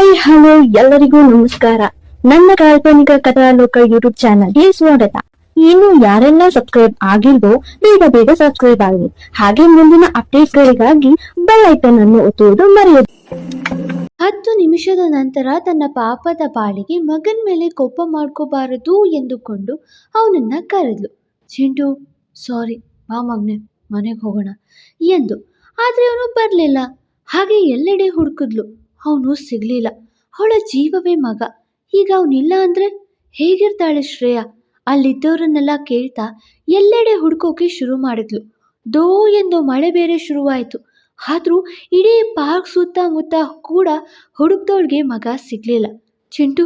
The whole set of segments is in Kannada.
ಹಾಯ್, ಹಲೋ, ಎಲ್ಲರಿಗೂ ನಮಸ್ಕಾರ. ನನ್ನ ಕಾಲ್ಪನಿಕ ಕಥಾಲೋಕ ಯೂಟ್ಯೂಬ್ ಚಾನಲ್ಗೆ ಸ್ವಾಗತ. ಇನ್ನು ಯಾರೆಲ್ಲ ಸಬ್ಸ್ಕ್ರೈಬ್ ಆಗಿಲ್ವೋ, ಬೇಗ ಬೇಗ ಸಬ್ಸ್ಕ್ರೈಬ್ ಆಗಲಿ. ಹಾಗೆ ಮುಂದಿನ ಅಪ್ಡೇಟ್ ಗಳಿಗಾಗಿ ಬೆಲ್ ಐಕನ್ ಅನ್ನು ಒತ್ತುವುದು ಮರೆಯದು. ಹತ್ತು ನಿಮಿಷದ ನಂತರ ತನ್ನ ಪಾಪದ ಬಾಳಿಗೆ ಮಗನ ಮೇಲೆ ಕೋಪ ಮಾಡ್ಕೋಬಾರದು ಎಂದುಕೊಂಡು ಅವನನ್ನ ಕರೆದ್ಲು. ಚಿಂಟು, ಸಾರಿ, ಬಾ ಮಗ್ನೆ, ಮನೆಗೆ ಹೋಗೋಣ, ಎಂದು. ಆದರೆ ಅವನು ಬರಲಿಲ್ಲ. ಹಾಗೆ ಎಲ್ಲೆಡೆ ಹುಡುಕಿದ್ಲು. ಅವನು ಸಿಗಲಿಲ್ಲ. ಅವಳ ಜೀವವೇ ಮಗ. ಈಗ ಅವನಿಲ್ಲ ಅಂದರೆ ಹೇಗಿರ್ತಾಳೆ ಶ್ರೇಯ? ಅಲ್ಲಿದ್ದವರನ್ನೆಲ್ಲ ಕೇಳ್ತಾ ಎಲ್ಲೆಡೆ ಹುಡುಕೋಕೆ ಶುರು ಮಾಡಿದ್ಲು. ದೋ ಎಂದು ಮಳೆ ಬೇರೆ ಶುರುವಾಯಿತು. ಆದರೂ ಇಡೀ ಪಾರ್ಕ್ ಸುತ್ತಮುತ್ತ ಕೂಡ ಹುಡುಕ್ದವಳಿಗೆ ಮಗ ಸಿಗಲಿಲ್ಲ. ಚಿಂಟು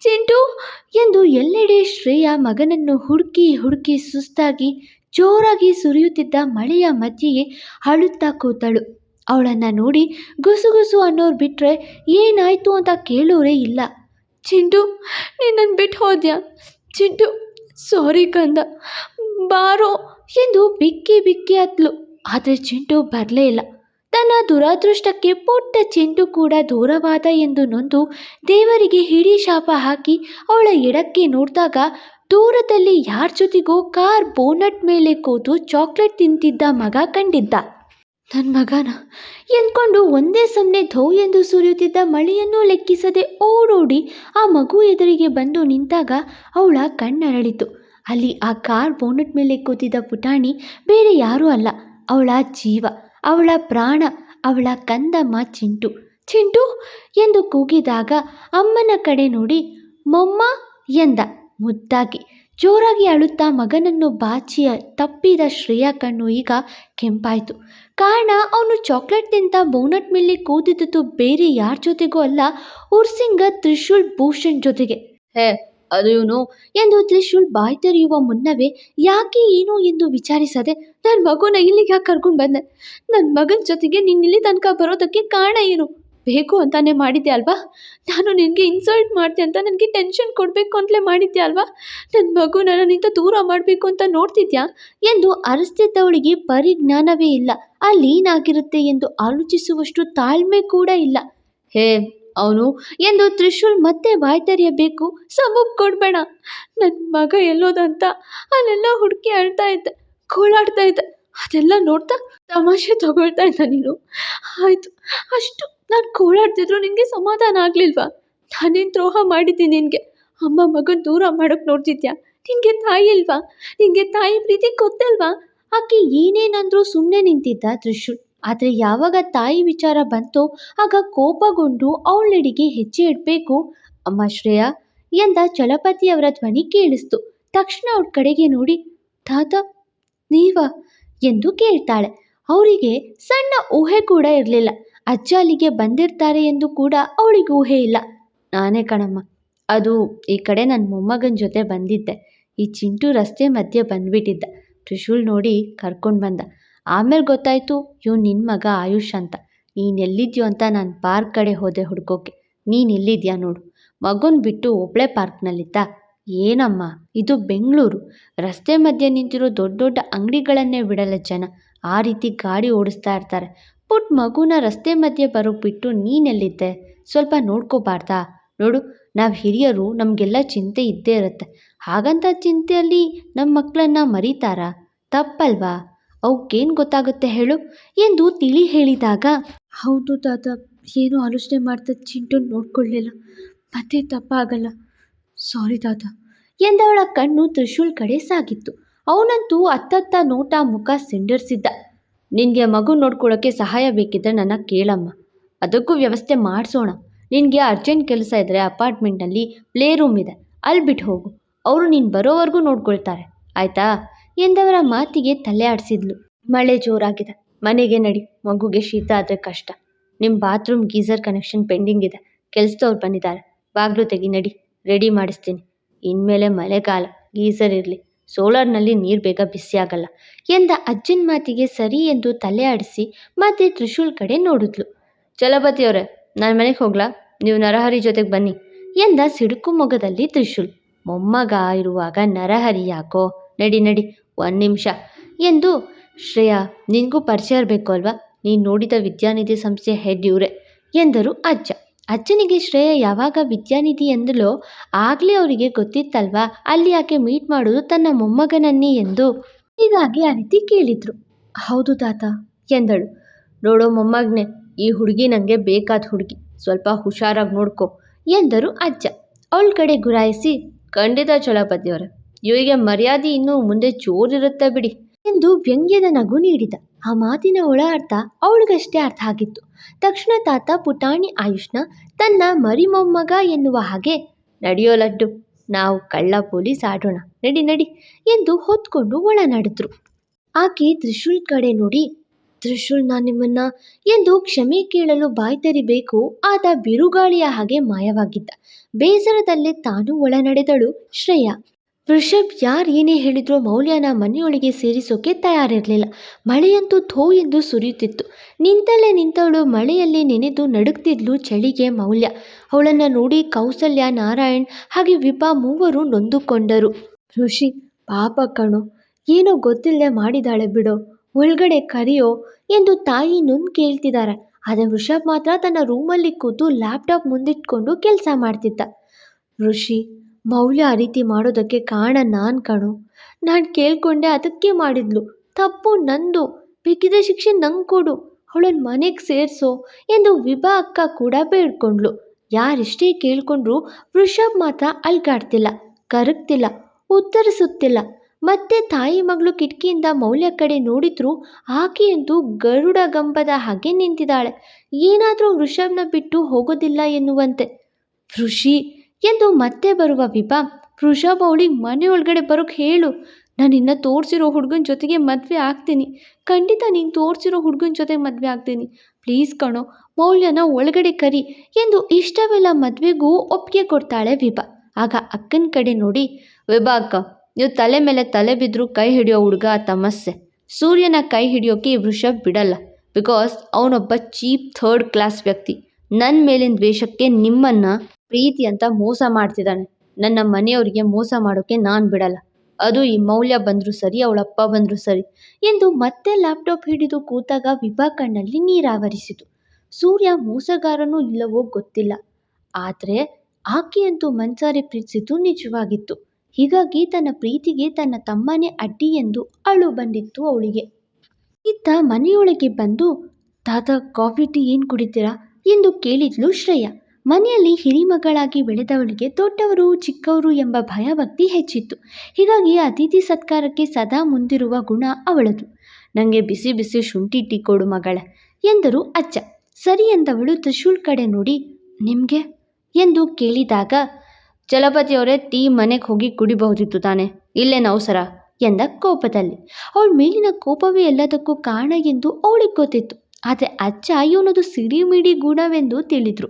ಚಿಂಟು ಎಂದು ಎಲ್ಲೆಡೆ ಶ್ರೇಯ ಮಗನನ್ನು ಹುಡುಕಿ ಹುಡುಕಿ ಸುಸ್ತಾಗಿ ಜೋರಾಗಿ ಸುರಿಯುತ್ತಿದ್ದ ಮಳೆಯ ಮಧ್ಯೆಯೇ ಅಳುತ್ತಾ ಕೂತಳು. ಅವಳನ್ನು ನೋಡಿ ಗುಸುಗುಸು ಅನ್ನೋರು ಬಿಟ್ಟರೆ ಏನಾಯಿತು ಅಂತ ಕೇಳೋರೇ ಇಲ್ಲ. ಚಿಂಟು ನಿನ್ನನ್ನು ಬಿಟ್ಟು ಹೋದ್ಯಾ? ಚಿಂಟು, ಸಾರಿ ಕಂದ. ಬಾರೋ ಎಂದು ಬಿಕ್ಕಿ ಬಿಕ್ಕಿ ಹತ್ಲು. ಆದರೆ ಚಿಂಟು ಬರಲೇ ಇಲ್ಲ. ತನ್ನ ದುರಾದೃಷ್ಟಕ್ಕೆ ಪುಟ್ಟ ಚಿಂಟು ಕೂಡ ದೂರವಾದ ಎಂದು ನೊಂದು ದೇವರಿಗೆ ಹಿಡಿ ಶಾಪ ಹಾಕಿ ಅವಳ ಎಡಕ್ಕೆ ನೋಡಿದಾಗ ದೂರದಲ್ಲಿ ಯಾರ ಜೊತೆಗೋ ಕಾರ್ ಬೋನಟ್ ಮೇಲೆ ಕೂತು ಚಾಕ್ಲೇಟ್ ತಿಂತಿದ್ದ ಮಗ ಕಂಡಿದ್ದ. ನನ್ನ ಮಗನ ಎಂದ್ಕೊಂಡು ಒಂದೇ ಸಮನೆ ಧೌ ಎಂದು ಸುರಿಯುತ್ತಿದ್ದ ಮಳೆಯನ್ನೂ ಲೆಕ್ಕಿಸದೆ ಓಡೋಡಿ ಆ ಮಗು ಎದುರಿಗೆ ಬಂದು ನಿಂತಾಗ ಅವಳ ಕಣ್ಣರಳಿತು. ಅಲ್ಲಿ ಆ ಕಾರ್ ಬೋನಟ್ ಮೇಲೆ ಕೂತಿದ್ದ ಪುಟಾಣಿ ಬೇರೆ ಯಾರೂ ಅಲ್ಲ, ಅವಳ ಜೀವ, ಅವಳ ಪ್ರಾಣ, ಅವಳ ಕಂದಮ್ಮ ಚಿಂಟು. ಚಿಂಟು ಎಂದು ಕೂಗಿದಾಗ ಅಮ್ಮನ ಕಡೆ ನೋಡಿ, ಮೊಮ್ಮ ಎಂದ ಮುದ್ದಾಗಿ. ಜೋರಾಗಿ ಅಳುತ್ತಾ ಮಗನನ್ನು ಬಾಚಿಯ ತಪ್ಪಿದ ಶ್ರೇಯಾ ಕಣ್ಣು ಈಗ ಕೆಂಪಾಯಿತು. ಕಾರಣ ಅವನು ಚಾಕ್ಲೇಟ್ ತಿಂತ ಬೋನಟ್ ಮೇಲೆ ಕೂದಿದ್ದು ಬೇರೆ ಯಾರ ಜೊತೆಗೂ ಅಲ್ಲ ಉರ್ಸಿಂಗ ತ್ರಿಶೂಲ್ ಭೂಷಣ್ ಜೊತೆಗೆ. ಹೇ ಅದು ಇವನು? ಎಂದು ತ್ರಿಶೂಲ್ ಬಾಯ್ ತೆರೆಯುವ ಮುನ್ನವೇ ಯಾಕೆ ಏನು ಎಂದು ವಿಚಾರಿಸದೆ ನನ್ನ ಮಗುನ ಇಲ್ಲಿಗೆ ಯಾಕೆ ಕರ್ಕೊಂಡು ಬಂದೆ? ನನ್ನ ಮಗನ ಜೊತೆಗೆ ನಿನ್ನಿಲ್ಲಿ ಇಲ್ಲಿ ತನಕ ಬರೋದಕ್ಕೆ ಕಾರಣ ಏನು? ಬೇಕು ಅಂತಾನೆ ಮಾಡಿದ್ದೆ ಅಲ್ವಾ? ನಾನು ನಿನಗೆ ಇನ್ಸಲ್ಟ್ ಮಾಡ್ತೆ ಅಂತ ನನಗೆ ಟೆನ್ಷನ್ ಕೊಡಬೇಕು ಅಂತಲೇ ಮಾಡಿದ್ದೆ ಅಲ್ವಾ? ನನ್ನ ಮಗು ನನ್ನಿಂದ ದೂರ ಮಾಡಬೇಕು ಅಂತ ನೋಡ್ತಿದ್ಯಾ? ಎಂದು ಅರಸ್ತಿದ್ದವಳಿಗೆ ಪರಿಜ್ಞಾನವೇ ಇಲ್ಲ. ಅಲ್ಲೇನಾಗಿರುತ್ತೆ ಎಂದು ಆಲೋಚಿಸುವಷ್ಟು ತಾಳ್ಮೆ ಕೂಡ ಇಲ್ಲ. ಹೇ, ಅವನು ಎಂದು ತ್ರಿಶೂಲ್ ಮತ್ತೆ ಬಾಯ್ ತೆರೆಯಬೇಕು. ಸಬೂಬ್ ಕೊಡಬೇಡ. ನನ್ನ ಮಗ ಎಲ್ಲೋದಂತ ಅಲ್ಲೆಲ್ಲ ಹುಡುಕಿ ಅಳ್ತಾ ಇದ್ದೆ ಕೋಳಾಡ್ತಾ ಇದ್ದೆ. ಅದೆಲ್ಲ ನೋಡ್ತಾ ತಮಾಷೆ ತಗೊಳ್ತಾ ಇದ್ದ ನೀನು. ಆಯಿತು, ಅಷ್ಟು. ನಾನು ಗೋಳಾಡ್ತಿದ್ರು ನಿನಗೆ ಸಮಾಧಾನ ಆಗಲಿಲ್ವಾ? ನಾನೇನು ದ್ರೋಹ ಮಾಡಿದ್ದೀನಿ ನಿನಗೆ? ಅಮ್ಮ ಮಗನ ದೂರ ಮಾಡೋಕ್ಕೆ ನೋಡ್ತಿದ್ಯಾ? ನಿನಗೆ ತಾಯಿ ಇಲ್ವಾ? ನಿನಗೆ ತಾಯಿ ಪ್ರೀತಿ ಗೊತ್ತಲ್ವಾ? ಆಕೆ ಏನೇನಂದ್ರೂ ಸುಮ್ಮನೆ ನಿಂತಿದ್ದ ತ್ರಿಶೂಲ್ ಆದರೆ ಯಾವಾಗ ತಾಯಿ ವಿಚಾರ ಬಂತೋ, ಆಗ ಕೋಪಗೊಂಡು ಅವಳೆಡೆಗೆ ಹೆಜ್ಜೆ ಇಡಬೇಕು. ಅಮ್ಮ ಶ್ರೇಯಾ, ಎಂದ ಚಲಪತಿಯವರ ಧ್ವನಿ ಕೇಳಿಸ್ತು. ತಕ್ಷಣ ಅವ್ರ ಕಡೆಗೆ ನೋಡಿ, ತಾತ, ನೀವಾ? ಎಂದು ಕೇಳ್ತಾಳೆ. ಅವರಿಗೆ ಸಣ್ಣ ಊಹೆ ಕೂಡ ಇರಲಿಲ್ಲ. ಅಜ್ಜ ಅಲ್ಲಿಗೆ ಬಂದಿರ್ತಾರೆ ಎಂದು ಕೂಡ ಅವಳಿಗೆ ಊಹೆ ಇಲ್ಲ ನಾನೇ ಕಣಮ್ಮ, ಅದು ಈ ಕಡೆ ನನ್ನ ಮೊಮ್ಮಗನ ಜೊತೆ ಬಂದಿದ್ದೆ. ಈ ಚಿಂಟು ರಸ್ತೆ ಮಧ್ಯೆ ಬಂದ್ಬಿಟ್ಟಿದ್ದ. ತ್ರಿಶೂಲ್ ನೋಡಿ ಕರ್ಕೊಂಡು ಬಂದ. ಆಮೇಲೆ ಗೊತ್ತಾಯಿತು, ಇವ್ನು ನಿನ್ನ ಮಗ ಆಯುಷ್ ಅಂತ. ನೀನು ಎಲ್ಲಿದ್ಯೋ ಅಂತ ನಾನು ಪಾರ್ಕ್ ಕಡೆ ಹೋದೆ ಹುಡ್ಕೋಕೆ. ನೀನು ಎಲ್ಲಿದ್ಯಾ ನೋಡು. ಮಗುನ ಬಿಟ್ಟು ಒಬ್ಳೆ ಪಾರ್ಕ್ನಲ್ಲಿದ್ದ. ಏನಮ್ಮ, ಇದು ಬೆಂಗಳೂರು. ರಸ್ತೆ ಮಧ್ಯೆ ನಿಂತಿರೋ ದೊಡ್ಡ ದೊಡ್ಡ ಅಂಗಡಿಗಳನ್ನೇ ಬಿಡಲ್ಲ ಜನ. ಆ ರೀತಿ ಗಾಡಿ ಓಡಿಸ್ತಾ ಇರ್ತಾರೆ. ಪುಟ್ಟ ಮಗುನ ರಸ್ತೆ ಮಧ್ಯೆ ಬರೋಕ್ ಬಿಟ್ಟು ನೀನೆಲ್ಲಿದ್ದೆ? ಸ್ವಲ್ಪ ನೋಡ್ಕೋಬಾರ್ದಾ? ನೋಡು, ನಾವು ಹಿರಿಯರು ನಮಗೆಲ್ಲ ಚಿಂತೆ ಇದ್ದೇ ಇರುತ್ತೆ. ಹಾಗಂತ ಚಿಂತೆಯಲ್ಲಿ ನಮ್ಮ ಮಕ್ಕಳನ್ನ ಮರೀತಾರಾ? ತಪ್ಪಲ್ವಾ? ಅವಕ್ಕೇನು ಗೊತ್ತಾಗುತ್ತೆ ಹೇಳು? ಎಂದು ತಿಳಿ ಹೇಳಿದಾಗ, ಹೌದು ತಾತ, ಏನು ಆಲೋಚನೆ ಮಾಡ್ತಾ ಚಿಂಟು ನೋಡ್ಕೊಳ್ಳಿಲ್ಲ ಮತ್ತೆ ತಪ್ಪಾಗಲ್ಲ. ಸಾರಿ ತಾತ. ಎಂದವಳ ಕಣ್ಣು ತ್ರಿಶೂಲ್ ಕಡೆ ಸಾಗಿತ್ತು. ಅವನಂತೂ ಅತ್ತತ್ತ ನೋಟ ಮುಖ ಸಿಂಡರ್ಸಿದ್ದ. ನಿನಗೆ ಮಗು ನೋಡ್ಕೊಳ್ಳೋಕ್ಕೆ ಸಹಾಯ ಬೇಕಿದ್ರೆ ನನ್ನ ಕೇಳಮ್ಮ. ಅದಕ್ಕೂ ವ್ಯವಸ್ಥೆ ಮಾಡಿಸೋಣ. ನಿನಗೆ ಅರ್ಜೆಂಟ್ ಕೆಲಸ ಇದ್ದರೆ ಅಪಾರ್ಟ್ಮೆಂಟ್ನಲ್ಲಿ ಪ್ಲೇ ರೂಮ್ ಇದೆ. ಅಲ್ಲಿ ಬಿಟ್ಟು ಹೋಗು. ಅವರು ನೀನು ಬರೋವರೆಗೂ ನೋಡ್ಕೊಳ್ತಾರೆ. ಆಯಿತಾ? ಎಂದವರ ಮಾತಿಗೆ ತಲೆ ಆಡಿಸಿದ್ಲು. ಮಳೆ ಜೋರಾಗಿದೆ. ಮನೆಗೆ ನಡಿ. ಮಗುಗೆ ಶೀತ ಆದರೆ ಕಷ್ಟ. ನಿಮ್ಮ ಬಾತ್ರೂಮ್ ಗೀಸರ್ ಕನೆಕ್ಷನ್ ಪೆಂಡಿಂಗ್ ಇದೆ. ಕೆಲಸದವ್ರು ಬಂದಿದ್ದಾರೆ. ಬಾಗಿಲು ತೆಗಿ, ನಡಿ. ರೆಡಿ ಮಾಡಿಸ್ತೀನಿ. ಇನ್ಮೇಲೆ ಮಳೆಗಾಲ. ಗೀಸರ್ ಇರಲಿ. ಸೋಲಾರ್ನಲ್ಲಿ ನೀರು ಬೇಗ ಬಿಸಿ ಆಗಲ್ಲ ಎಂದ ಅಜ್ಜನ ಮಾತಿಗೆ ಸರಿ ಎಂದು ತಲೆ ಆಡಿಸಿ ಮತ್ತೆ ತ್ರಿಶೂಲ್ ಕಡೆ ನೋಡಿದ್ಲು. ಚಲಪತಿಯವರೇ ನಾನು ಮನೆಗೆ ಹೋಗ್ಲಾ? ನೀವು ನರಹರಿ ಜೊತೆಗೆ ಬನ್ನಿ ಎಂದ ಸಿಡುಕು ಮೊಗದಲ್ಲಿ ತ್ರಿಶೂಲ್. ಮೊಮ್ಮಗ ಇರುವಾಗ ನರಹರಿ ಯಾಕೋ? ನಡಿ ನಡಿ, ಒಂದು ನಿಮಿಷ ಎಂದು ಶ್ರೇಯಾ. ನಿನಗೂ ಪರಿಚಯ ಇರಬೇಕು ಅಲ್ವಾ? ನೀನು ನೋಡಿದ ವಿದ್ಯಾನಿಧಿ ಸಂಸ್ಥೆ ಹೆಡ್ ಇವರೇ ಎಂದರು ಅಜ್ಜ. ಅಜ್ಜನಿಗೆ ಶ್ರೇಯ ಯಾವಾಗ ವಿದ್ಯಾನಿಧಿ ಎಂದಲೋ ಆಗಲೇ ಅವರಿಗೆ ಗೊತ್ತಿತ್ತಲ್ವಾ? ಅಲ್ಲಿ ಆಕೆ ಮೀಟ್ ಮಾಡೋದು ತನ್ನ ಮೊಮ್ಮಗನನ್ನೇ ಎಂದು. ಹೀಗಾಗಿ ಆ ಕೇಳಿದ್ರು. ಹೌದು ತಾತ ಎಂದಳು. ನೋಡೋ ಮೊಮ್ಮಗನೇ, ಈ ಹುಡುಗಿ ನನಗೆ ಬೇಕಾದ ಹುಡುಗಿ. ಸ್ವಲ್ಪ ಹುಷಾರಾಗಿ ನೋಡ್ಕೊ ಎಂದರು ಅಜ್ಜ. ಅವಳ ಕಡೆ ಗುರಾಯಿಸಿ, ಖಂಡಿತ ಚಲಪತಿಯವರೇ, ಇವರಿಗೆ ಮರ್ಯಾದೆ ಇನ್ನೂ ಮುಂದೆ ಜೋರಿರುತ್ತೆ ಬಿಡಿ ಎಂದು ವ್ಯಂಗ್ಯದ ನಗು ನೀಡಿದ. ಆ ಮಾತಿನ ಒಳ ಅರ್ಥ ಅವಳಿಗಷ್ಟೇ ಅರ್ಥ ಆಗಿತ್ತು. ತಕ್ಷಣ ತಾತ ಪುಟಾಣಿ ಆಯುಷ್ನ ತನ್ನ ಮರಿ ಮೊಮ್ಮಗ ಎನ್ನುವ ಹಾಗೆ, ನಡೆಯೋ ಲಡ್ಡು, ನಾವು ಕಳ್ಳ ಪೊಲೀಸ್ ಆಡೋಣ, ನಡಿ ನಡಿ ಎಂದು ಹೊತ್ಕೊಂಡು ಒಳ ನಡೆದ್ರು ಆಕೆ ತ್ರಿಶೂಲ್ ಕಡೆ ನೋಡಿ, ತ್ರಿಶೂಲ್, ನಾನು ನಿಮ್ಮನ್ನ ಎಂದು ಕ್ಷಮೆ ಕೇಳಲು ಬಾಯ್ ತೆರಿಬೇಕು, ಆತ ಬಿರುಗಾಳಿಯ ಹಾಗೆ ಮಾಯವಾಗಿದ್ದ. ಬೇಸರದಲ್ಲೇ ತಾನು ಒಳನಡೆದಳು ಶ್ರೇಯಾ. ವೃಷಭ್ ಯಾರು ಏನೇ ಹೇಳಿದ್ರು ಮೌಲ್ಯನ ಮನೆಯೊಳಗೆ ಸೇರಿಸೋಕೆ ತಯಾರಿರಲಿಲ್ಲ. ಮಳೆಯಂತೂ ಥೋ ಎಂದು ಸುರಿಯುತ್ತಿತ್ತು. ನಿಂತಲ್ಲೇ ನಿಂತವಳು ಮಳೆಯಲ್ಲಿ ನೆನೆದು ನಡುಗ್ತಿದ್ಲು ಚಳಿಗೆ ಮೌಲ್ಯ. ಅವಳನ್ನು ನೋಡಿ ಕೌಸಲ್ಯ, ನಾರಾಯಣ್ ಹಾಗೆ ವಿಭಾ ಮೂವರು ನೊಂದುಕೊಂಡರು. ಋಷಿ, ಪಾಪ ಕಣೋ, ಏನೋ ಗೊತ್ತಿಲ್ಲದೆ ಮಾಡಿದಾಳೆ ಬಿಡೋ. ಒಳಗಡೆ ಕರೆಯೋ ಎಂದು ತಾಯಿ ನೊಂದು ಕೇಳ್ತಿದ್ದಾರೆ ಆದರೆ ಋಷಭ್ ಮಾತ್ರ ತನ್ನ ರೂಮಲ್ಲಿ ಕೂತು ಲ್ಯಾಪ್ಟಾಪ್ ಮುಂದಿಟ್ಕೊಂಡು ಕೆಲಸ ಮಾಡ್ತಿದ್ದ. ಋಷಿ ಮೌಲ್ಯ ಆ ರೀತಿ ಮಾಡೋದಕ್ಕೆ ಕಾರಣ ನಾನು ಕಣೋ. ನಾನು ಕೇಳಿಕೊಂಡೆ ಅದಕ್ಕೆ ಮಾಡಿದ್ಲು. ತಪ್ಪು ನಂದು. ಬೇಕಿದ್ರೆ ಶಿಕ್ಷೆ ನಂಗೆ ಕೊಡು. ಅವಳನ್ನ ಮನೆಗೆ ಸೇರಿಸೋ ಎಂದು ವಿಭಾ ಅಕ್ಕ ಕೂಡ ಬೇಡ್ಕೊಂಡ್ಳು. ಯಾರೆಷ್ಟೇ ಕೇಳಿಕೊಂಡ್ರು ವೃಷಭ್ ಮಾತ್ರ ಅಲ್ಗಾಡ್ತಿಲ್ಲ, ಕರಗ್ತಿಲ್ಲ, ಉತ್ತರಿಸುತ್ತಿಲ್ಲ. ಮತ್ತೆ ತಾಯಿ ಮಗಳು ಕಿಟಕಿಯಿಂದ ಮೌಲ್ಯ ಕಡೆ ನೋಡಿದ್ರು ಆಕೆಯಂತೂ ಗರುಡ ಗಂಬದ ಹಾಗೆ ನಿಂತಿದ್ದಾಳೆ. ಏನಾದರೂ ವೃಷಭ್ನ ಬಿಟ್ಟು ಹೋಗೋದಿಲ್ಲ ಎನ್ನುವಂತೆ. ಋಷಿ ಎಂದು ಮತ್ತೆ ಬರುವ ವಿಭಾ, ವೃಷಭ ಅವಳಿಗೆ ಮನೆ ಒಳಗಡೆ ಬರೋಕ್ಕೆ ಹೇಳು. ನಾನು ಇನ್ನು ತೋರಿಸಿರೋ ಹುಡುಗನ ಜೊತೆಗೆ ಮದುವೆ ಆಗ್ತೀನಿ. ಖಂಡಿತ ನೀನು ತೋರಿಸಿರೋ ಹುಡುಗನ ಜೊತೆ ಮದುವೆ ಆಗ್ತೀನಿ. ಪ್ಲೀಸ್ ಕಣೋ, ಮೌಲ್ಯನ ಒಳಗಡೆ ಕರಿ ಎಂದು ಇಷ್ಟವೆಲ್ಲ ಮದುವೆಗೂ ಒಪ್ಪಿಗೆ ಕೊಡ್ತಾಳೆ ವಿಭಾ. ಆಗ ಅಕ್ಕನ ಕಡೆ ನೋಡಿ, ವಿಭಾ ಅಕ್ಕ, ನೀವು ತಲೆ ಮೇಲೆ ತಲೆ ಬಿದ್ದರೂ ಕೈ ಹಿಡಿಯೋ ಹುಡುಗ ತಮಸ್ಸೆ. ಸೂರ್ಯನ ಕೈ ಹಿಡಿಯೋಕೆ ವೃಷಭ್ ಬಿಡಲ್ಲ. ಬಿಕಾಸ್ ಅವನೊಬ್ಬ ಚೀಪ್ ಥರ್ಡ್ ಕ್ಲಾಸ್ ವ್ಯಕ್ತಿ. ನನ್ನ ಮೇಲಿನ ದ್ವೇಷಕ್ಕೆ ನಿಮ್ಮನ್ನು ಪ್ರೀತಿ ಅಂತ ಮೋಸ ಮಾಡ್ತಿದ್ದಾನೆ. ನನ್ನ ಮನೆಯವರಿಗೆ ಮೋಸ ಮಾಡೋಕ್ಕೆ ನಾನು ಬಿಡಲ್ಲ. ಅದು ಈ ಮೌಲ್ಯ ಬಂದರೂ ಸರಿ ಅವಳಪ್ಪ ಬಂದರೂ ಸರಿ. ಎಂದು ಮತ್ತೆ ಲ್ಯಾಪ್ಟಾಪ್ ಹಿಡಿದು ಕೂತಾಗ ವಿಭಾ ಕಣ್ಣಲ್ಲಿ ನೀರಾವರಿಸಿತು. ಸೂರ್ಯ ಮೋಸಗಾರನೂ ಇಲ್ಲವೋ ಗೊತ್ತಿಲ್ಲ. ಆದರೆ ಆಕೆಯಂತೂ ಮನ್ಸಾರಿ ಪ್ರೀತಿಸಿದ್ದು ನಿಜವಾಗಿತ್ತು. ಹೀಗಾಗಿ ತನ್ನ ಪ್ರೀತಿಗೆ ತನ್ನ ತಮ್ಮನೇ ಅಡ್ಡಿ ಎಂದು ಅಳು ಬಂದಿತ್ತು ಅವಳಿಗೆ. ಇತ್ತ ಮನೆಯೊಳಗೆ ಬಂದು, ತಾತ, ಕಾಫಿ, ಟೀ ಏನು ಕುಡಿತೀರಾ? ಎಂದು ಕೇಳಿದ್ಲು ಶ್ರೇಯ. ಮನೆಯಲ್ಲಿ ಹಿರಿಮಗಳಾಗಿ ಬೆಳೆದವಳಿಗೆ ದೊಡ್ಡವರು, ಚಿಕ್ಕವರು ಎಂಬ ಭಯಭಕ್ತಿ ಹೆಚ್ಚಿತ್ತು. ಹೀಗಾಗಿ ಅತಿಥಿ ಸತ್ಕಾರಕ್ಕೆ ಸದಾ ಮುಂದಿರುವ ಗುಣ ಅವಳದು. ನನಗೆ ಬಿಸಿ ಬಿಸಿ ಶುಂಠಿ ಟೀ ಕೊಡು ಮಗಳೇ ಎಂದರು ಅಚ್ಚ ಸರಿ ಎಂದವಳು ತ್ರಿಶೂಲ್ ಕಡೆ ನೋಡಿ ನಿಮಗೆ ಎಂದು ಕೇಳಿದಾಗ ಚಲಪತಿಯವರೇ ಟೀ ಮನೆಗೆ ಹೋಗಿ ಕುಡಿಬಹುದಿತ್ತು ತಾನೆ ಇಲ್ಲೇನು ಅವಸರ ಎಂದ ಕೋಪದಲ್ಲಿ. ಅವಳ ಮೇಲಿನ ಕೋಪವೇ ಎಲ್ಲದಕ್ಕೂ ಕಾರಣ ಎಂದು ಅವಳಿಗೆ ಗೊತ್ತಿತ್ತು. ಆದರೆ ಅಜ್ಜ ಇವನದು ಸಿಡಿಮಿಡಿ ಗುಣವೆಂದು ತಿಳಿದ್ರು.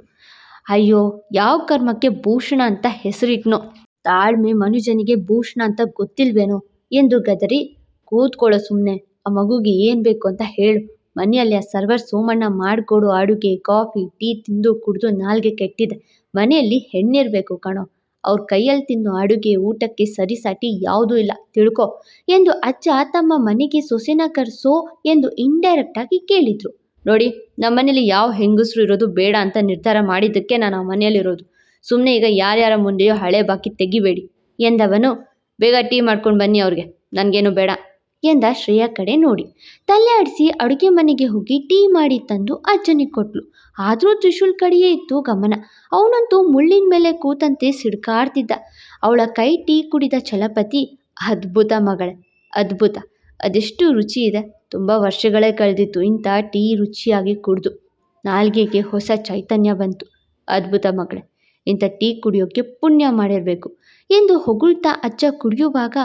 ಅಯ್ಯೋ, ಯಾವ ಕರ್ಮಕ್ಕೆ ಭೂಷಣ ಅಂತ ಹೆಸರಿಟ್ನೋ? ತಾಳ್ಮೆ ಮನುಜನಿಗೆ ಭೂಷಣ ಅಂತ ಗೊತ್ತಿಲ್ವೇನೋ? ಎಂದು ಗದರಿ ಕೂತ್ಕೊಳ್ಳೋ ಸುಮ್ಮನೆ ಆ ಮಗುಗೆ ಏನು ಬೇಕು ಅಂತ ಹೇಳು. ಮನೆಯಲ್ಲಿ ಆ ಸರ್ವರ್ ಸೋಮಣ್ಣ ಮಾಡಿಕೊಡು ಅಡುಗೆ, ಕಾಫಿ, ಟೀ ತಿಂದು ಕುಡಿದು ನಾಲ್ಗೆ ಕೆಟ್ಟಿದೆ. ಮನೆಯಲ್ಲಿ ಹೆಣ್ಣಿರಬೇಕು ಕಣೋ. ಅವ್ರ ಕೈಯಲ್ಲಿ ತಿನ್ನೋ ಅಡುಗೆ, ಊಟಕ್ಕೆ ಸರಿಸಾಟಿ ಯಾವುದೂ ಇಲ್ಲ. ತಿಳ್ಕೊ ಎಂದು ಅಜ್ಜ ತಮ್ಮ ಮನೆಗೆ ಸೊಸೆನ ಕರೆಸೋ ಎಂದು ಇಂಡೈರೆಕ್ಟಾಗಿ ಕೇಳಿದರು. ನೋಡಿ, ನಮ್ಮ ಮನೇಲಿ ಯಾವ ಹೆಂಗಸರು ಇರೋದು ಬೇಡ ಅಂತ ನಿರ್ಧಾರ ಮಾಡಿದ್ದಕ್ಕೆ ನಾನು ಆ ಮನೆಯಲ್ಲಿರೋದು ಸುಮ್ಮನೆ ಈಗ ಯಾರ್ಯಾರ ಮುಂದೆಯೋ ಹಳೆ ಬಾಕಿ ತೆಗಿಬೇಡಿ ಎಂದವನು, ಬೇಗ ಟೀ ಮಾಡ್ಕೊಂಡು ಬನ್ನಿ ಅವ್ರಿಗೆ, ನನಗೇನು ಬೇಡ ಎಂದ ಶ್ರೇಯಾ ಕಡೆ ನೋಡಿ. ತಲೆ ಆಡಿಸಿ ಅಡುಗೆ ಮನೆಗೆ ಹೋಗಿ ಟೀ ಮಾಡಿ ತಂದು ಅಜ್ಜನಿಗೆ ಕೊಟ್ಲು. ಆದರೂ ತ್ರಿಶೂಲ್ ಕಡೆಯೇ ಇತ್ತು ಗಮನ. ಅವನಂತೂ ಮುಳ್ಳಿನ ಮೇಲೆ ಕೂತಂತೆ ಸಿಡ್ಕಾಡ್ತಿದ್ದ. ಅವಳ ಕೈ ಟೀ ಕುಡಿದ ಛಲಪತಿ, ಅದ್ಭುತ ಮಗಳೇ, ಅದ್ಭುತ, ಅದೆಷ್ಟು ರುಚಿ ಇದೆ. ತುಂಬ ವರ್ಷಗಳೇ ಕಳೆದಿತ್ತು. ಇಂಥ ಟೀ ರುಚಿಯಾಗಿ ಕುಡಿದು ನಾಲ್ಗೆಗೆ ಹೊಸ ಚೈತನ್ಯ ಬಂತು. ಅದ್ಭುತ ಮಗಳೇ, ಇಂಥ ಟೀ ಕುಡಿಯೋಕ್ಕೆ ಪುಣ್ಯ ಮಾಡಿರಬೇಕು. ಎಂದು ಹೊಗಳ್ತಾ ಅಜ್ಜ ಕುಡಿಯುವಾಗ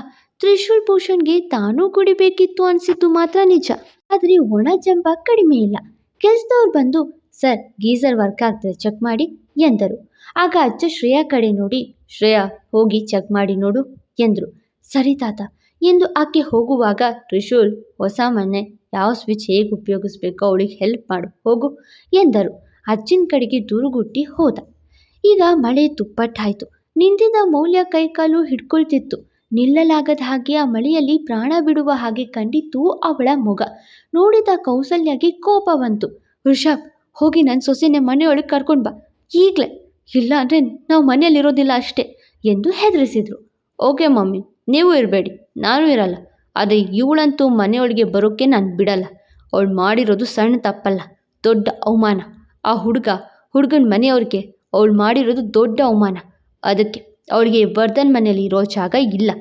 ತ್ರಿಶೂಲ್ ಭೂಷಣ್ಗೆ ತಾನೂ ಕುಡಿಬೇಕಿತ್ತು ಅನಿಸಿದ್ದು ಮಾತ್ರ ನಿಜ. ಆದರೆ ಒಣ ಜಂಬ ಕಡಿಮೆ ಇಲ್ಲ. ಕೆಲಸದವ್ರು ಬಂದು, ಸರ್, ಗೀಸರ್ ವರ್ಕ್ ಆಗ್ತದೆ, ಚೆಕ್ ಮಾಡಿ, ಎಂದರು. ಆಗ ಅಜ್ಜ ಶ್ರೇಯಾ ಕಡೆ ನೋಡಿ, ಶ್ರೇಯಾ, ಹೋಗಿ ಚೆಕ್ ಮಾಡಿ ನೋಡು, ಎಂದರು. ಸರಿ ತಾತ ಎಂದು ಆಕೆ ಹೋಗುವಾಗ ತ್ರಿಶೂಲ್ ಹೊಸ ಮನೆ ಯಾವ ಸ್ವಿಚ್ ಹೇಗೆ ಉಪಯೋಗಿಸ್ಬೇಕು ಅವಳಿಗೆ ಹೆಲ್ಪ್ ಮಾಡು, ಹೋಗು ಎಂದರು. ಅಜ್ಜಿನ ಕಡೆಗೆ ದೂರುಗುಟ್ಟಿ ಹೋದ. ಈಗ ಮಳೆ ತುಪ್ಪಟ್ಟಾಯಿತು ನಿಂತಿದ್ದ ಮೌಲ್ಯ ಕೈಕಾಲು ಹಿಡ್ಕೊಳ್ತಿತ್ತು. ನಿಲ್ಲಲಾಗದ ಹಾಗೆ ಆ ಮಳೆಯಲ್ಲಿ ಪ್ರಾಣ ಬಿಡುವ ಹಾಗೆ ಕಂಡಿತ್ತು ಅವಳ ಮೊಗ ನೋಡಿದ ಕೌಸಲ್ಯಗೆ ಕೋಪ ಬಂತು. ಋಷಭ್ ಹೋಗಿ ನನ್ನ ಸೊಸೆನೆ ಮನೆಯೊಳಗೆ ಕರ್ಕೊಂಡು ಬಾ. ಈಗಲೇ. ಇಲ್ಲ ಅಂದರೆ ನಾವು ಮನೆಯಲ್ಲಿರೋದಿಲ್ಲ ಅಷ್ಟೇ, ಎಂದು ಹೆದರಿಸಿದ್ರು. Okay mummy. ನೀವು ಇರಬೇಡಿ, ನಾನು ಇರಲ್ಲ. ಆದರೆ ಇವಳಂತೂ ಮನೆಯೊಳಗೆ ಬರೋಕ್ಕೆ ನಾನು ಬಿಡಲ್ಲ. ಅವಳು ಮಾಡಿರೋದು ಸಣ್ಣ ತಪ್ಪಲ್ಲ, ದೊಡ್ಡ ಅವಮಾನ. ಆ ಹುಡುಗ, ಹುಡುಗನ ಮನೆಯವ್ರಿಗೆ ಅವಳು ಮಾಡಿರೋದು ದೊಡ್ಡ ಅವಮಾನ. ಅದಕ್ಕೆ ಅವಳಿಗೆ ವರ್ಧನ್ ಮನೆಯಲ್ಲಿ ಇರೋ ಜಾಗ ಇಲ್ಲ,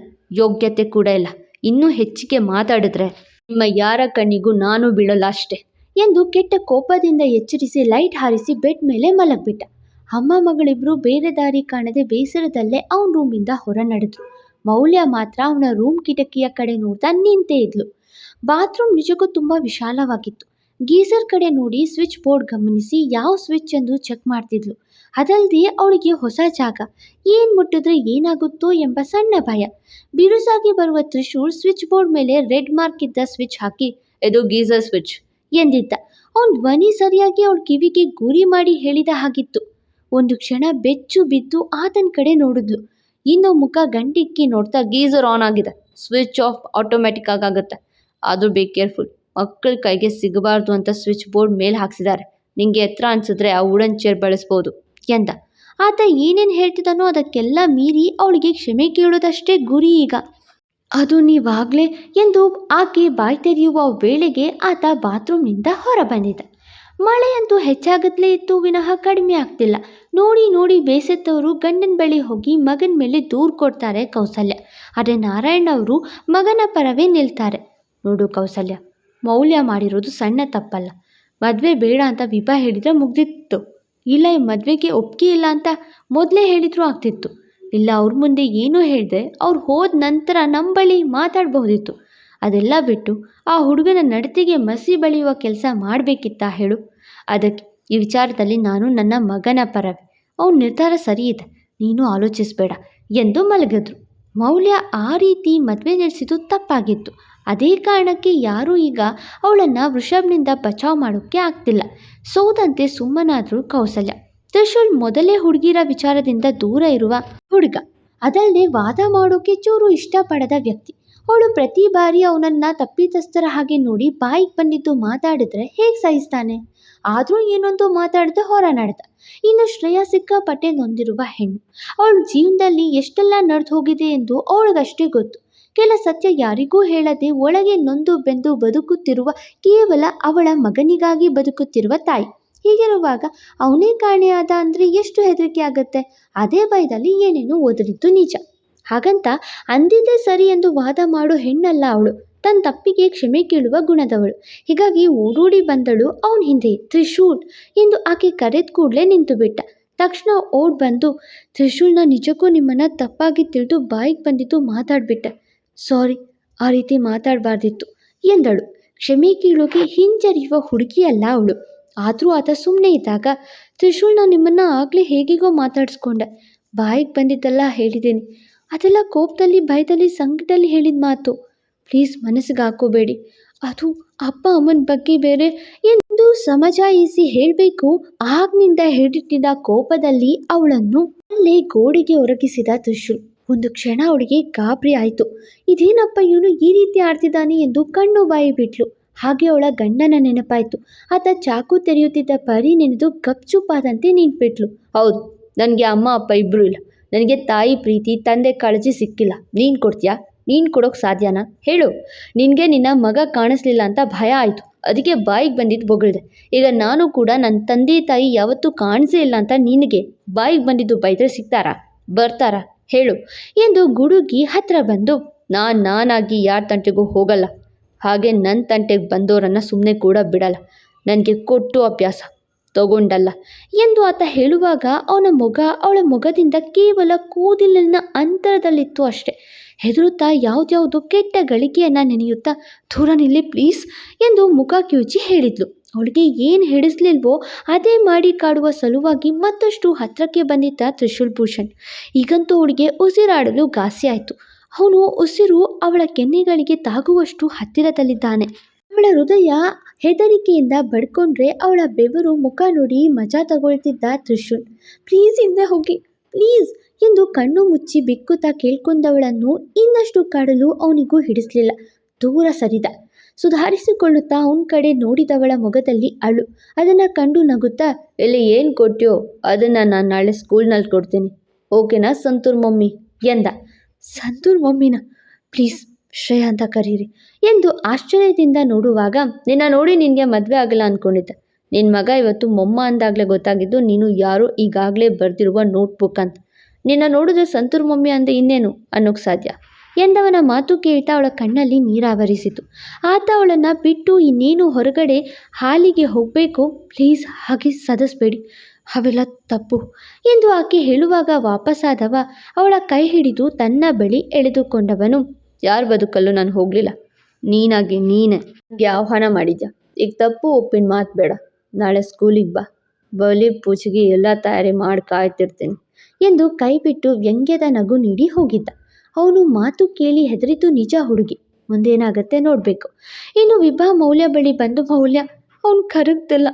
ಯೋಗ್ಯತೆ ಕೂಡ ಇಲ್ಲ. ಇನ್ನೂ ಹೆಚ್ಚಿಗೆ ಮಾತಾಡಿದ್ರೆ ನಿಮ್ಮ ಯಾರ ಕಣ್ಣಿಗೂ ನಾನು ಬೀಳಲ್ಲ ಅಷ್ಟೇ ಎಂದು ಕೆಟ್ಟ ಕೋಪದಿಂದ ಎಚ್ಚರಿಸಿ, ಲೈಟ್ ಹಾರಿಸಿ ಬೆಡ್ ಮೇಲೆ ಮಲಗ್ಬಿಟ್ಟ. ಅಮ್ಮ ಮಗಳಿಬ್ರು ಬೇರೆ ದಾರಿ ಕಾಣದೆ ಬೇಸರದಲ್ಲೇ ಅವನ ರೂಮಿಂದ ಹೊರ ನಡೆದ್ರು ಮೌಲ್ಯ ಮಾತ್ರ ಅವನ ರೂಮ್ ಕಿಟಕಿಯ ಕಡೆ ನೋಡ್ತಾ ನಿಂತೇ ಇದ್ಲು. ಬಾತ್ರೂಮ್ ನಿಜಕ್ಕೂ ತುಂಬ ವಿಶಾಲವಾಗಿತ್ತು. ಗೀಸರ್ ಕಡೆ ನೋಡಿ ಸ್ವಿಚ್ ಬೋರ್ಡ್ ಗಮನಿಸಿ ಯಾವ ಸ್ವಿಚ್ ಎಂದು ಚೆಕ್ ಮಾಡ್ತಿದ್ಲು. ಅದಲ್ಲದೆ ಅವಳಿಗೆ ಹೊಸ ಜಾಗ. ಏನು ಮುಟ್ಟಿದ್ರೆ ಏನಾಗುತ್ತೋ ಎಂಬ ಸಣ್ಣ ಭಯ. ಬಿರುಸಾಗಿ ಬರುವ ತ್ರಿಶೂಲ್ ಸ್ವಿಚ್ ಬೋರ್ಡ್ ಮೇಲೆ ರೆಡ್ ಮಾರ್ಕ್ ಇದ್ದ ಸ್ವಿಚ್ ಹಾಕಿ, ಇದು ಗೀಸರ್ ಸ್ವಿಚ್ ಎಂದಿದ್ದ. ಅವನ ಧ್ವನಿ ಸರಿಯಾಗಿ ಅವಳ ಕಿವಿಗೆ ಗುರಿ ಮಾಡಿ ಹೇಳಿದ ಹಾಗಿತ್ತು. ಒಂದು ಕ್ಷಣ ಬೆಚ್ಚು ಬಿದ್ದು ಆತನ ಕಡೆ ನೋಡಿದ್ಲು. ಇನ್ನು ಮುಖ ಗಂಟಿಕ್ಕಿ ನೋಡ್ತಾ ಗೀಸರ್ ಆನ್ ಆಗಿದೆ. ಸ್ವಿಚ್ ಆಫ್ ಆಟೋಮ್ಯಾಟಿಕ್ ಆಗುತ್ತೆ ಆದರೂ ಬಿ ಕೇರ್ಫುಲ್ ಮಕ್ಕಳ ಕೈಗೆ ಸಿಗಬಾರ್ದು ಅಂತ ಸ್ವಿಚ್ ಬೋರ್ಡ್ ಮೇಲೆ ಹಾಕ್ಸಿದ್ದಾರೆ. ನಿಂಗೆ ಎತ್ತರ ಅನ್ಸಿದ್ರೆ ಆ ವುಡನ್ ಚೇರ್ ಬಳಸ್ಬೋದು ಎಂದ. ಆತ ಏನೇನು ಹೇಳ್ತಿದ್ದಾನೋ ಅದಕ್ಕೆಲ್ಲ ಮೀರಿ ಅವಳಿಗೆ ಕ್ಷಮೆ ಕೇಳೋದಷ್ಟೇ ಗುರಿ ಈಗ. ಅದು ನೀವಾಗಲೇ ಎಂದು ಆಕೆ ಬಾಯಿ ತೆರೆಯುವ ವೇಳೆಗೆ ಆತ ಬಾತ್ರೂಮ್ನಿಂದ ಹೊರ ಬಂದಿದ್ದ. ಮಳೆಯಂತೂ ಹೆಚ್ಚಾಗತ್ಲೇ ಇತ್ತು, ವಿನಃ ಕಡಿಮೆ ಆಗ್ತಿಲ್ಲ. ನೋಡಿ ನೋಡಿ, ಬೇಸತ್ತವರು ಗಂಡನ ಬಳಿ ಹೋಗಿ ಮಗನ ಮೇಲೆ ದೂರು ಕೊಡ್ತಾರೆ ಕೌಸಲ್ಯ. ಆದರೆ ನಾರಾಯಣ ಅವರು ಮಗನ ಪರವೇ ನಿಲ್ತಾರೆ. ನೋಡು ಕೌಸಲ್ಯ, ಮೌಲ್ಯ ಮಾಡಿರೋದು ಸಣ್ಣ ತಪ್ಪಲ್ಲ. ಮದುವೆ ಬೇಡ ಅಂತ ವಿಭಾ ಹೇಳಿದರೆ ಮುಗ್ದಿತ್ತು. ಇಲ್ಲ, ಈ ಮದುವೆಗೆ ಒಪ್ಪಿಗೆ ಇಲ್ಲ ಅಂತ ಮೊದಲೇ ಹೇಳಿದರೂ ಆಗ್ತಿತ್ತು. ಇಲ್ಲ, ಅವ್ರ ಮುಂದೆ ಏನೂ ಹೇಳಿದೆ ಅವ್ರು ಹೋದ ನಂತರ ನಮ್ಮ ಬಳಿ ಮಾತಾಡಬಹುದಿತ್ತು. ಅದೆಲ್ಲ ಬಿಟ್ಟು ಆ ಹುಡುಗನ ನಡತೆಗೆ ಮಸಿ ಬಳಿಯುವ ಕೆಲಸ ಮಾಡಬೇಕಿತ್ತಾ ಹೇಳು. ಅದಕ್ಕೆ ಈ ವಿಚಾರದಲ್ಲಿ ನಾನು ನನ್ನ ಮಗನ ಪರವೆ. ಅವನ ನಿರ್ಧಾರ ಸರಿ ಇದೆ. ನೀನು ಆಲೋಚಿಸಬೇಡ ಎಂದು ಮಲಗಿದ್ರು. ಮೌಲ್ಯ ಆ ರೀತಿ ಮದುವೆ ನಡೆಸಿದ್ದು ತಪ್ಪಾಗಿತ್ತು. ಅದೇ ಕಾರಣಕ್ಕೆ ಯಾರೂ ಈಗ ಅವಳನ್ನು ವೃಷಭ್ನಿಂದ ಬಚಾವ್ ಮಾಡೋಕ್ಕೆ ಆಗ್ತಿಲ್ಲ. ಸೋದಂತೆ ಸುಮ್ಮನಾದರೂ ಕೌಸಲ್ಯ. ತ್ರಿಶೂಲ್ ಮೊದಲೇ ಹುಡುಗಿರ ವಿಚಾರದಿಂದ ದೂರ ಇರುವ ಹುಡುಗ. ಅದಲ್ಲದೆ ವಾದ ಮಾಡೋಕೆ ಚೂರು ಇಷ್ಟಪಡದ ವ್ಯಕ್ತಿ. ಅವಳು ಪ್ರತಿ ಬಾರಿ ಅವನನ್ನ ತಪ್ಪಿತಸ್ಥರ ಹಾಗೆ ನೋಡಿ ಬಾಯಿಗೆ ಬಂದಿದ್ದು ಮಾತಾಡಿದ್ರೆ ಹೇಗೆ ಸಹಿಸ್ತಾನೆ? ಆದರೂ ಏನೊಂದು ಮಾತಾಡದೆ ಹೊರ ನಡೆದ ಇನ್ನು ಶ್ರೇಯಾ ಸಿಕ್ಕಾಪಟ್ಟೆ ನೊಂದಿರುವ ಹೆಣ್ಣು. ಅವಳ ಜೀವನದಲ್ಲಿ ಎಷ್ಟೆಲ್ಲ ನಡೆದು ಹೋಗಿದೆ ಎಂದು ಅವಳಿಗಷ್ಟೇ ಗೊತ್ತು. ಕೆಲ ಸತ್ಯ ಯಾರಿಗೂ ಹೇಳದೆ ಒಳಗೆ ನೊಂದು ಬೆಂದು ಬದುಕುತ್ತಿರುವ ಕೇವಲ ಅವಳ ಮಗನಿಗಾಗಿ ಬದುಕುತ್ತಿರುವ ತಾಯಿ. ಹೀಗಿರುವಾಗ ಅವನೇ ಕಾಣೆಯಾದ ಅಂದರೆ ಎಷ್ಟು ಹೆದರಿಕೆ ಆಗುತ್ತೆ? ಅದೇ ಭಯದಲ್ಲಿ ಏನೇನೋ ಓದಲಿದ್ದು ನಿಜ. ಹಾಗಂತ ಅಂದಿದ್ದೇ ಸರಿ ಎಂದು ವಾದ ಮಾಡೋ ಹೆಣ್ಣಲ್ಲ ಅವಳು. ತನ್ನ ತಪ್ಪಿಗೆ ಕ್ಷಮೆ ಕೇಳುವ ಗುಣದವಳು. ಹೀಗಾಗಿ ಓಡೋಡಿ ಬಂದಳು ಅವನ ಹಿಂದೆ. ತ್ರಿಶೂಲ್ ಎಂದು ಆಕೆ ಕರೆದ ಕೂಡಲೇ ನಿಂತು ಬಿಟ್ಟ. ತಕ್ಷಣ ಓಡ್ ಬಂದು, ತ್ರಿಶೂಲ್ನ ನಿಜಕ್ಕೂ ನಿಮ್ಮನ್ನು ತಪ್ಪಾಗಿ ತಿಳಿದು ಬಾಯಿಗೆ ಬಂದಿದ್ದು ಮಾತಾಡ್ಬಿಟ್ಟೆ. ಸಾರಿ, ಆ ರೀತಿ ಮಾತಾಡಬಾರ್ದಿತ್ತು, ಎಂದಳು. ಕ್ಷಮೆ ಕೇಳೋಕೆ ಹಿಂಜರಿಯುವ ಹುಡುಗಿಯಲ್ಲ ಅವಳು. ಆದರೂ ಆತ ಸುಮ್ಮನೆ ಇದ್ದಾಗ, ತ್ರಿಶೂಲ್ನ ನಾನು ನಿಮ್ಮನ್ನು ಆಗಲೇ ಹೇಗಿಗೋ ಮಾತಾಡಿಸ್ಕೊಂಡೆ. ಬಾಯಿಗೆ ಬಂದಿದ್ದೆಲ್ಲ ಹೇಳಿದ್ದೀನಿ. ಅದೆಲ್ಲ ಕೋಪದಲ್ಲಿ, ಭಯದಲ್ಲಿ, ಸಂಕಟದಲ್ಲಿ ಹೇಳಿದ ಮಾತು. ಪ್ಲೀಸ್ ಮನಸ್ಸಿಗೆ ಹಾಕೋಬೇಡಿ. ಅದು ಅಪ್ಪ ಅಮ್ಮನ ಬಗ್ಗೆ ಬೇರೆ ಎಂದು ಸಮಜಾಯಿಸಿ ಹೇಳಬೇಕು. ಆಗ್ನಿಂದ ಹಿಡಿದಿದ್ದ ಕೋಪದಲ್ಲಿ ಅವಳನ್ನು ಅಲ್ಲೇ ಗೋಡೆಗೆ ಒರಗಿಸಿದ ತುಶುಲ್ ಒಂದು ಕ್ಷಣ ಅವಳಿಗೆ ಗಾಬರಿ ಆಯಿತು. ಇದೇನಪ್ಪ ಇವನು ಈ ರೀತಿ ಆಡ್ತಿದ್ದಾನೆ ಎಂದು ಕಣ್ಣು ಬಾಯಿ ಬಿಟ್ಲು. ಹಾಗೆ ಅವಳ ಗಂಡನ ನೆನಪಾಯಿತು. ಆತ ಚಾಕು ತೆರೆಯುತ್ತಿದ್ದ ಪರಿ ನೆನೆದು ಗಪ್ಚುಪಾದಂತೆ ನಿಂತ್ಬಿಟ್ಲು. ಹೌದು, ನನಗೆ ಅಮ್ಮ, ಅಪ್ಪ ಇಬ್ಬರು ಇಲ್ಲ. ನನಗೆ ತಾಯಿ ಪ್ರೀತಿ, ತಂದೆ ಕಾಳಜಿ ಸಿಕ್ಕಿಲ್ಲ. ನೀನು ಕೊಡ್ತೀಯಾ? ನೀನು ಕೊಡೋಕೆ ಸಾಧ್ಯನಾ? ಹೇಳು. ನಿನಗೆ ನಿನ್ನ ಮಗ ಕಾಣಿಸ್ಲಿಲ್ಲ ಅಂತ ಭಯ ಆಯಿತು. ಅದಕ್ಕೆ ಬಾಯಿಗೆ ಬಂದಿದ್ದು ಬೊಗಳಿದೆ. ಈಗ ನಾನು ಕೂಡ ನನ್ನ ತಂದೆ ತಾಯಿ ಯಾವತ್ತೂ ಕಾಣಿಸೇ ಇಲ್ಲ ಅಂತ ನಿನಗೆ ಬಾಯಿಗೆ ಬಂದಿದ್ದು ಬೈದರೆ ಸಿಗ್ತಾರಾ? ಬರ್ತಾರಾ? ಹೇಳು. ಎಂದು ಗುಡುಗಿ ಹತ್ರ ಬಂದು, ನಾನು ನಾನಾಗಿ ಯಾರ ತಂಟೆಗೂ ಹೋಗಲ್ಲ. ಹಾಗೆ ನನ್ನ ತಂಟೆಗೆ ಬಂದವರನ್ನು ಸುಮ್ಮನೆ ಕೂಡ ಬಿಡಲ್ಲ. ನನಗೆ ಕೊಟ್ಟು ಅಭ್ಯಾಸ. ತಗೊಂಡಲ್ಲ ಎಂದು ಆತ ಹೇಳುವಾಗ ಅವನ ಮೊಗ ಅವಳ ಮೊಗದಿಂದ ಕೇವಲ ಕೂದಲಿನ ಅಂತರದಲ್ಲಿತ್ತು ಅಷ್ಟೆ. ಹೆದರುತ್ತಾ ಯಾವುದ್ಯಾವುದೋ ಕೆಟ್ಟ ಗಳಿಕೆಯನ್ನು ನೆನೆಯುತ್ತಾ, ದೂರ ನಿಲ್ಲಿ ಪ್ಲೀಸ್ ಎಂದು ಮುಖ ಕಿವುಚಿ ಹೇಳಿದ್ಲು. ಅವಳಿಗೆ ಏನು ಹಿಡಿಸ್ಲಿಲ್ವೋ ಅದೇ ಮಾಡಿ ಕಾಡುವ ಸಲುವಾಗಿ ಮತ್ತಷ್ಟು ಹತ್ತಿರಕ್ಕೆ ಬಂದಿದ್ದ ತ್ರಿಶೂಲ್ ಭೂಷಣ್ ಈಗಂತೂ ಅವಳಿಗೆ ಉಸಿರಾಡಲು ಘಾಸಿ ಆಯಿತು. ಅವನು ಉಸಿರು ಅವಳ ಕೆನ್ನೆಗಳಿಗೆ ತಾಗುವಷ್ಟು ಹತ್ತಿರದಲ್ಲಿದ್ದಾನೆ. ಅವಳ ಹೃದಯ ಹೆದರಿಕೆಯಿಂದ ಬಡ್ಕೊಂಡ್ರೆ ಅವಳ ಬೆವರು ಮುಖ ನೋಡಿ ಮಜಾ ತಗೊಳ್ತಿದ್ದ ತ್ರಿಶೂಲ್. ಪ್ಲೀಸ್ ಇಂದ ಹೋಗಿ, ಪ್ಲೀಸ್ ಎಂದು ಕಣ್ಣು ಮುಚ್ಚಿ ಬಿಕ್ಕುತ್ತಾ ಕೇಳ್ಕೊಂಡವಳನ್ನು ಇನ್ನಷ್ಟು ಕಾಡಲು ಅವನಿಗೂ ಹಿಡಿಸ್ಲಿಲ್ಲ. ದೂರ ಸರಿದ. ಸುಧಾರಿಸಿಕೊಳ್ಳುತ್ತಾ ಅವನ ಕಡೆ ನೋಡಿದವಳ ಮೊಗದಲ್ಲಿ ಅಳು. ಅದನ್ನು ಕಂಡು ನಗುತ್ತಾ, ಎಲ್ಲಿ ಏನು ಕೊಟ್ಟ್ಯೋ ಅದನ್ನು ನಾನು ನಾಳೆ ಸ್ಕೂಲ್ನಲ್ಲಿ ಕೊಡ್ತೀನಿ. ಓಕೆನಾ, ಸಂತೂರ್ ಮಮ್ಮಿ? ಎಂದ. ಸಂತೂರ್ ಮಮ್ಮಿನ? ಪ್ಲೀಸ್ ಶ್ರೇಯ ಅಂತ ಕರೀರಿ. ಎಂದು ಆಶ್ಚರ್ಯದಿಂದ ನೋಡುವಾಗ, ನಿನ್ನ ನೋಡಿ ನಿನಗೆ ಮದುವೆ ಆಗಲ್ಲ ಅಂದ್ಕೊಂಡಿದ್ದೆ ನಿನ್ನ ಮಗ ಇವತ್ತು ಮೊಮ್ಮ ಅಂದಾಗಲೇ ಗೊತ್ತಾಗಿದ್ದು ನೀನು ಯಾರೋ ಈಗಾಗಲೇ ಬರೆದಿರುವ ನೋಟ್ಬುಕ್ ಅಂತ. ನಿನ್ನ ನೋಡಿದ್ರೆ ಸಂತೂರ್ ಮಮ್ಮಿ ಅಂದೆ ಇನ್ನೇನು ಅನ್ನೋಕ್ಕೆ ಸಾಧ್ಯ? ಎಂದವನ ಮಾತು ಕೇಳ್ತಾ ಅವಳ ಕಣ್ಣಲ್ಲಿ ನೀರಾವರಿಸಿತು. ಆತ ಅವಳನ್ನು ಬಿಟ್ಟು ಇನ್ನೇನು ಹೊರಗಡೆ ಹಾಲಿಗೆ ಹೋಗಬೇಕು? ಪ್ಲೀಸ್ ಹಾಗೆ ಸದಸ್ಬೇಡಿ. ಅವೆಲ್ಲ ತಪ್ಪು ಎಂದು ಆಕೆ ಹೇಳುವಾಗ ವಾಪಸ್ಸಾದವ ಅವಳ ಕೈ ಹಿಡಿದು ತನ್ನ ಬಳಿ ಎಳೆದುಕೊಂಡವನು. ಯಾರ ಬದುಕಲ್ಲೂ ನಾನು ಹೋಗಲಿಲ್ಲ. ನೀನಾಗಿ ನೀನೇ ನನಗೆ ಆಹ್ವಾನ ಮಾಡಿದ್ಯಾ? ಈಗ ತಪ್ಪು ಒಪ್ಪಿನ ಮಾತು ಬೇಡ. ನಾಳೆ ಸ್ಕೂಲಿಗೆ ಬಾ. ಬಲಿ ಪೂಜೆಗೆ ಎಲ್ಲ ತಯಾರಿ ಮಾಡಿ ಕಾಯ್ತಿರ್ತೀನಿ. ಎಂದು ಕೈ ಬಿಟ್ಟು ವ್ಯಂಗ್ಯದ ನಗು ನೀಡಿ ಹೋಗಿದ್ದ. ಅವನು ಮಾತು ಕೇಳಿ ಹೆದರಿತು ನಿಜ ಹುಡುಗಿ. ಮುಂದೇನಾಗತ್ತೆ ನೋಡಬೇಕು. ಇನ್ನು ವಿಭಾ ಮೌಲ್ಯ ಬಳಿ ಬಂದು ಮೌಲ್ಯ, ಅವನು ಕರಗ್ತಿಲ್ಲ.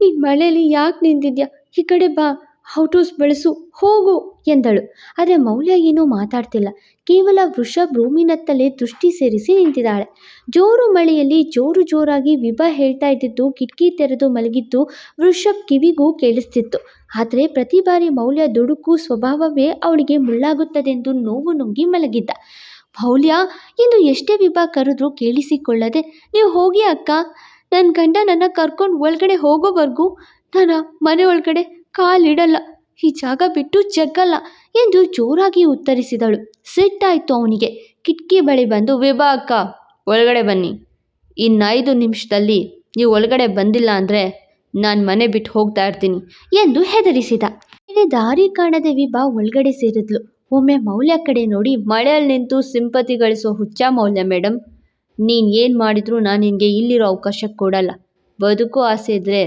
ನೀನು ಮಳೆಯಲ್ಲಿ ಯಾಕೆ ನಿಂತಿದ್ಯಾ? ಈ ಕಡೆ ಬಾ. ಔಟೋಸ್ ಬೆಳೆಸು, ಹೋಗು ಎಂದಳು. ಆದರೆ ಮೌಲ್ಯ ಏನೂ ಮಾತಾಡ್ತಿಲ್ಲ. ಕೇವಲ ವೃಷ ರೂಮಿನತ್ತಲೇ ದೃಷ್ಟಿ ಸೇರಿಸಿ ನಿಂತಿದ್ದಾಳೆ. ಜೋರು ಮಳೆಯಲ್ಲಿ ಜೋರು ಜೋರಾಗಿ ವಿಭ ಹೇಳ್ತಾ ಇದ್ದಿದ್ದು, ಕಿಟಕಿ ತೆರೆದು ಮಲಗಿದ್ದು ವೃಷಭ್ ಕಿವಿಗೂ ಕೇಳಿಸ್ತಿತ್ತು. ಆದರೆ ಪ್ರತಿ ಬಾರಿ ಮೌಲ್ಯ ದುಡುಕು ಸ್ವಭಾವವೇ ಅವಳಿಗೆ ಮುಳ್ಳಾಗುತ್ತದೆಂದು ನೋವು ನುಂಗಿ ಮಲಗಿದ್ದ. ಮೌಲ್ಯ ಇಂದು ಎಷ್ಟೇ ವಿಭ ಕರೆದ್ರೂ ಕೇಳಿಸಿಕೊಳ್ಳದೆ, ನೀವು ಹೋಗಿ ಅಕ್ಕ. ನನ್ನ ಗಂಡ ನನ್ನ ಕರ್ಕೊಂಡು ಒಳಗಡೆ ಹೋಗೋವರೆಗೂ, ನಾನು ಮನೆ ಒಳಗಡೆ ಕಾಲಿಡಲ್ಲ. ಈ ಜಾಗ ಬಿಟ್ಟು ಜಗ್ಗಲ್ಲ ಎಂದು ಜೋರಾಗಿ ಉತ್ತರಿಸಿದಳು. ಸಿಟ್ಟಾಯಿತು ಅವನಿಗೆ. ಕಿಟಕಿ ಬಳಿ ಬಂದು ವಿಭಾ ಅಕ್ಕ ಒಳಗಡೆ ಬನ್ನಿ. ಇನ್ನೈದು ನಿಮಿಷದಲ್ಲಿ ನೀವು ಒಳಗಡೆ ಬಂದಿಲ್ಲ ಅಂದರೆ ನಾನು ಮನೆ ಬಿಟ್ಟು ಹೋಗ್ತಾ ಇರ್ತೀನಿ ಎಂದು ಹೆದರಿಸಿದ. ಇಲ್ಲಿ ದಾರಿ ಕಾಣದೆ ವಿಭಾ ಒಳಗಡೆ ಸೇರಿದ್ಲು. ಒಮ್ಮೆ ಮೌಲ್ಯ ಕಡೆ ನೋಡಿ, ಮಳೆಯಲ್ಲಿ ನಿಂತು ಸಿಂಪತಿ ಗಳಿಸೋ ಹುಚ್ಚ ಮೌಲ್ಯ ಮೇಡಮ್ ನೀನು ಏನು ಮಾಡಿದರೂ ನಾನು ನಿನಗೆ ಇಲ್ಲಿರೋ ಅವಕಾಶ ಕೊಡಲ್ಲ. ಬದುಕು ಆಸೆ ಇದ್ದರೆ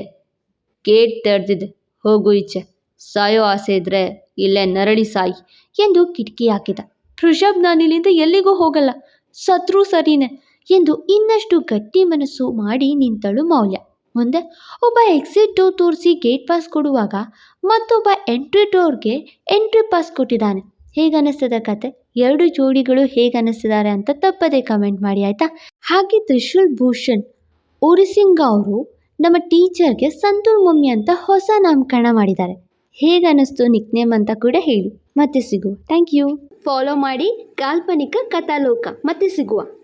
ಗೇಟ್ ತೆರೆದಿದೆ. ಹೋಗು ಈಚೆ. ಸಾಯೋ ಆಸೆ ಇದ್ದರೆ ಇಲ್ಲೇ ನರಳಿ ಸಾಯಿ ಎಂದು ಕಿಟಕಿ ಹಾಕಿದ. ಋಷಭ್ ನಾನು ಇಲ್ಲಿಂದ ಎಲ್ಲಿಗೂ ಹೋಗಲ್ಲ. ಸತ್ರೂ ಸರಿನೇ ಎಂದು ಇನ್ನಷ್ಟು ಗಟ್ಟಿ ಮನಸ್ಸು ಮಾಡಿ ನಿಂತಳು ಮೌಲ್ಯ. ಮುಂದೆ ಒಬ್ಬ ಎಕ್ಸಿಟ್ ಡೋರ್ ತೋರಿಸಿ ಗೇಟ್ ಪಾಸ್ ಕೊಡುವಾಗ ಮತ್ತೊಬ್ಬ ಎಂಟ್ರಿ ಡೋರ್ಗೆ ಎಂಟ್ರಿ ಪಾಸ್ ಕೊಟ್ಟಿದ್ದಾನೆ. ಹೇಗನ್ನಿಸ್ತದೆ ಕತೆ? ಎರಡು ಜೋಡಿಗಳು ಹೇಗನ್ನಿಸ್ತಿದ್ದಾರೆ ಅಂತ ತಪ್ಪದೇ ಕಮೆಂಟ್ ಮಾಡಿ ಆಯಿತಾ? ಹಾಗೆ ತ್ರಿಶೂಲ್ ಭೂಷಣ್, ಉರಿಸಿಂಗ ಅವರು ನಮ್ಮ ಟೀಚರ್ಗೆ ಸಂತೂರ್ ಮಮ್ಮಿ ಅಂತ ಹೊಸ ನಾಮಕರಣ ಮಾಡಿದ್ದಾರೆ. ಹೇಗನ್ನಿಸ್ತು ನಿಕ್ನೇಮ್ ಅಂತ ಕೂಡ ಹೇಳಿ. ಮತ್ತೆ ಸಿಗುವ. Thank you. ಫಾಲೋ ಮಾಡಿ ಕಾಲ್ಪನಿಕ ಕಥಾಲೋಕ. ಮತ್ತೆ ಸಿಗುವ.